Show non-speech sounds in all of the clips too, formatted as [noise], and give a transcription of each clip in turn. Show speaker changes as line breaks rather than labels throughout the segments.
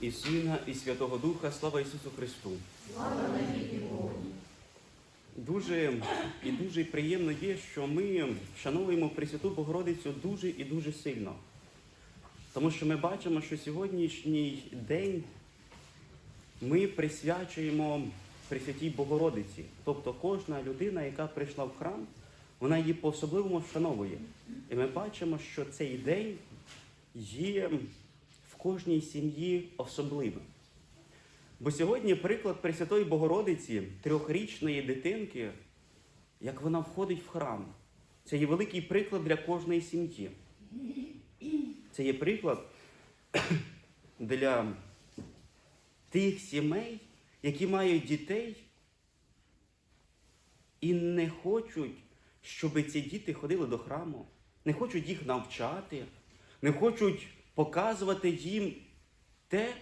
І Сина, і Святого Духа, слава Ісусу Христу. Дуже і дуже приємно є, що ми вшановуємо Пресвяту Богородицю дуже і дуже сильно. Тому що ми бачимо, що сьогоднішній день ми присвячуємо Пресвятій Богородиці. Тобто кожна людина, яка прийшла в храм, вона її по-особливому вшановує. І ми бачимо, що цей день є кожній сім'ї особливим. Бо сьогодні приклад Пресвятої Богородиці, трьохрічної дитинки, як вона входить в храм. Це є великий приклад для кожної сім'ї. Це є приклад [coughs] для тих сімей, які мають дітей і не хочуть, щоб ці діти ходили до храму, не хочуть їх навчати, не хочуть показувати їм те,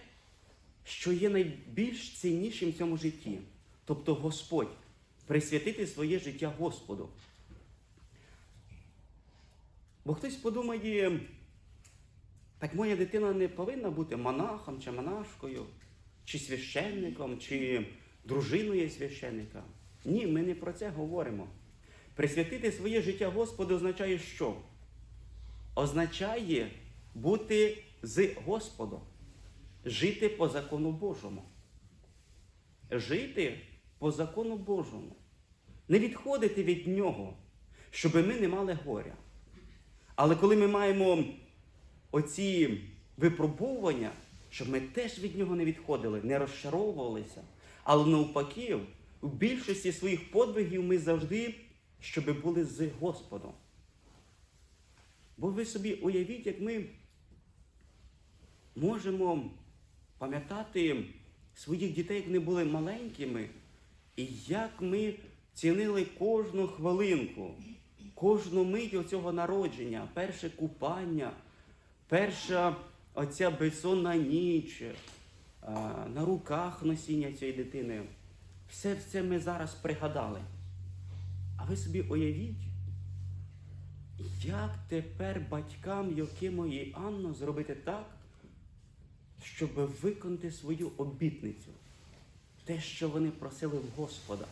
що є найбільш ціннішим в цьому житті. Тобто Господь, присвятити своє життя Господу. Бо хтось подумає, так моя дитина не повинна бути монахом чи монашкою, чи священником, чи дружиною священника. Ні, ми не про це говоримо. Присвятити своє життя Господу означає що? Означає бути з Господом, жити по закону Божому. Жити по закону Божому. Не відходити від Нього, щоб ми не мали горя. Але коли ми маємо оці випробовування, щоб ми теж від нього не відходили, не розчаровувалися. Але навпаки, в більшості своїх подвигів ми завжди, щоб були з Господом. Бо ви собі уявіть, як ми можемо пам'ятати своїх дітей, як вони були маленькими, і як ми цінили кожну хвилинку, кожну мить цього народження, перше купання, перша оця безсонна ніч, на руках носіння цієї дитини. Все це ми зараз пригадали. А ви собі уявіть, як тепер батькам Йокимо і Анну зробити так, щоб виконати свою обітницю, те, що вони просили в Господа,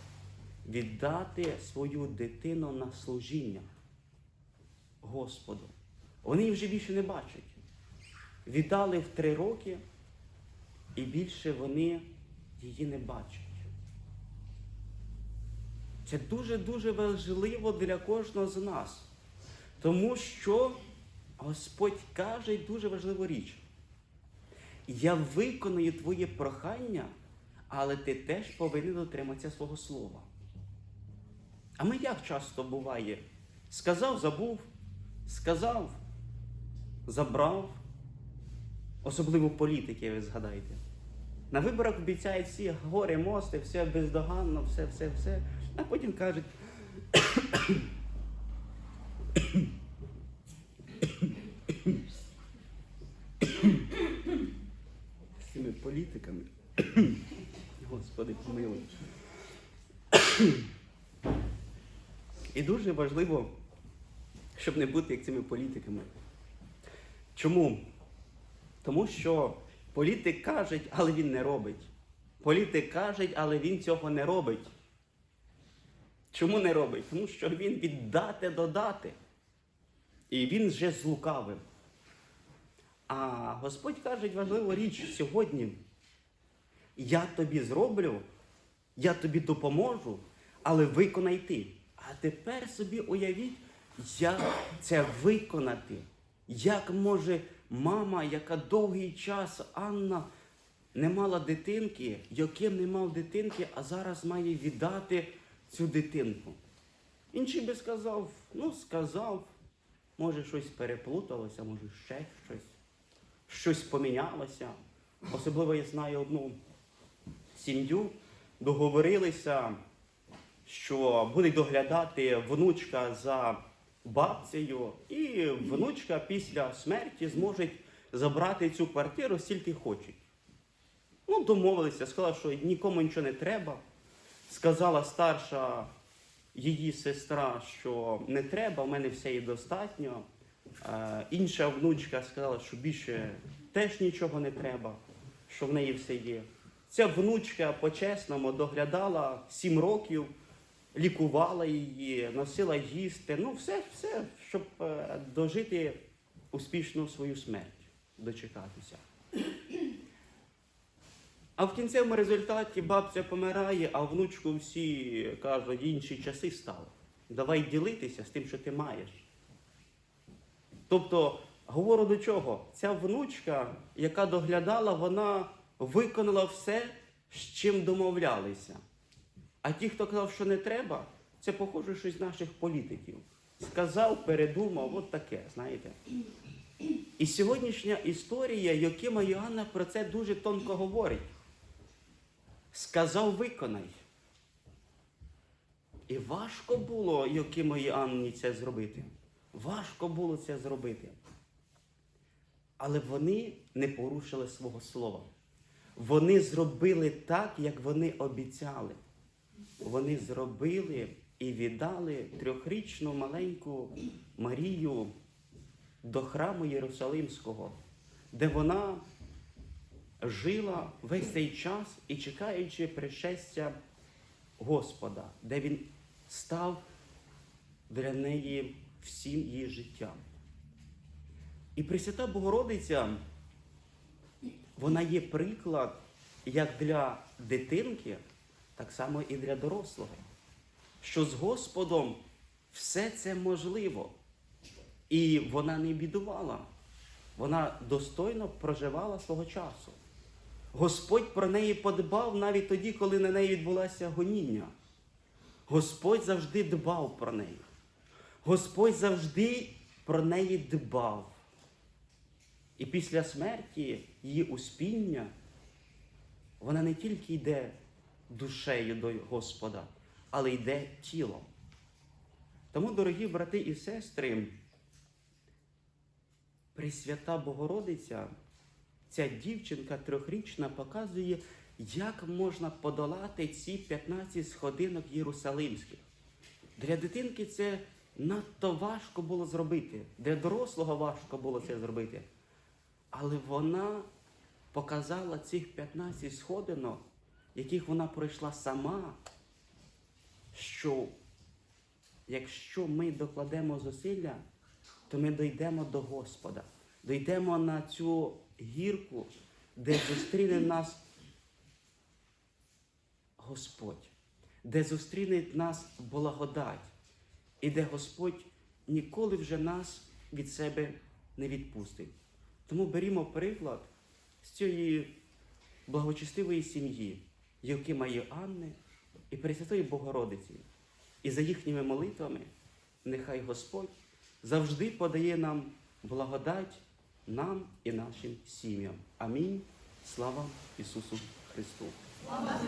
віддати свою дитину на служіння Господу. Вони її вже більше не бачать. Віддали в три роки, і більше вони її не бачать. Це дуже-дуже важливо для кожного з нас. Тому що Господь каже дуже важливу річ. Я виконую твоє прохання, але ти теж повинен дотриматися свого слова. А ми як часто буває? Сказав, забув, сказав, забрав. Особливо політики, ви згадайте. На виборах обіцяють всі гори, мости, все бездоганно, все, все, все. А потім кажуть. З цими політиками. Господи, помилуй. І дуже важливо, щоб не бути як цими політиками. Чому? Тому що політик каже, але він не робить. Політик каже, але він цього не робить. Чому не робить? Тому що він віддати додати. І він вже злукавив. А Господь каже важливу річ сьогодні. Я тобі зроблю, я тобі допоможу, але виконай ти. А тепер собі уявіть, як це виконати. Як може мама, яка довгий час Анна не мала дитинки, яким не мав дитинки, а зараз має віддати цю дитинку. Інший би сказав, ну сказав, може щось переплуталося, може ще щось, щось помінялося. Особливо я знаю одну сім'ю, договорилися, що буде доглядати внучка за бабцею, і внучка після смерті зможе забрати цю квартиру стільки хочуть. Ну, домовилися, сказала, що нікому нічого не треба. Сказала старша її сестра, що не треба, в мене все є достатньо. Е, інша внучка сказала, що більше теж нічого не треба. що в неї все є. Ця внучка по-чесному доглядала сім років, лікувала її, носила їсти. Ну, все, все, щоб е, дожити успішну свою смерть, дочекатися. А в кінцевому результаті бабця помирає, а внучку всі кажуть, інші часи стали. Давай ділитися з тим, що ти маєш. Тобто, говорю до чого? Ця внучка, яка доглядала, вона виконала все, з чим домовлялися. А ті, хто казав, що не треба, це похоже щось з наших політиків. Сказав, передумав, от таке, знаєте. І сьогоднішня історія Йокима Йоанна про це дуже тонко говорить. Сказав, виконай. І важко було Йокиму Іоанні це зробити. Важко було це зробити. Але вони не порушили свого слова. Вони зробили так, як вони обіцяли. Вони зробили і віддали трьохрічну маленьку Марію до храму Єрусалимського, де вона жила весь цей час і чекаючи пришестя Господа, де він став для неї всім її життям. І Пресвята Богородиця, вона є приклад як для дитинки, так само і для дорослого. Що з Господом все це можливо. І вона не бідувала. Вона достойно проживала свого часу. Господь про неї подбав навіть тоді, коли на неї відбулося гоніння. Господь завжди дбав про неї. Господь завжди про неї дбав. І після смерті її успіння, вона не тільки йде душею до Господа, але йде тілом. Тому, дорогі брати і сестри, Пресвята Богородиця, ця дівчинка трьохрічна показує, як можна подолати ці 15 сходинок Єрусалимських. Для дитинки це надто важко було зробити, для дорослого важко було це зробити. Але вона показала цих 15 сходинок, яких вона пройшла сама, що якщо ми докладемо зусилля, то ми дійдемо до Господа, дійдемо на цю гірку, де зустріне нас Господь, де зустріне нас благодать, і де Господь ніколи вже нас від себе не відпустить. Тому берімо приклад з цієї благочестивої сім'ї, Євкима Йоанни і Пресвятої Богородиці. І за їхніми молитвами нехай Господь завжди подає нам благодать нам і нашим сім'ям. Амінь. Слава Ісусу Христу!
Слава!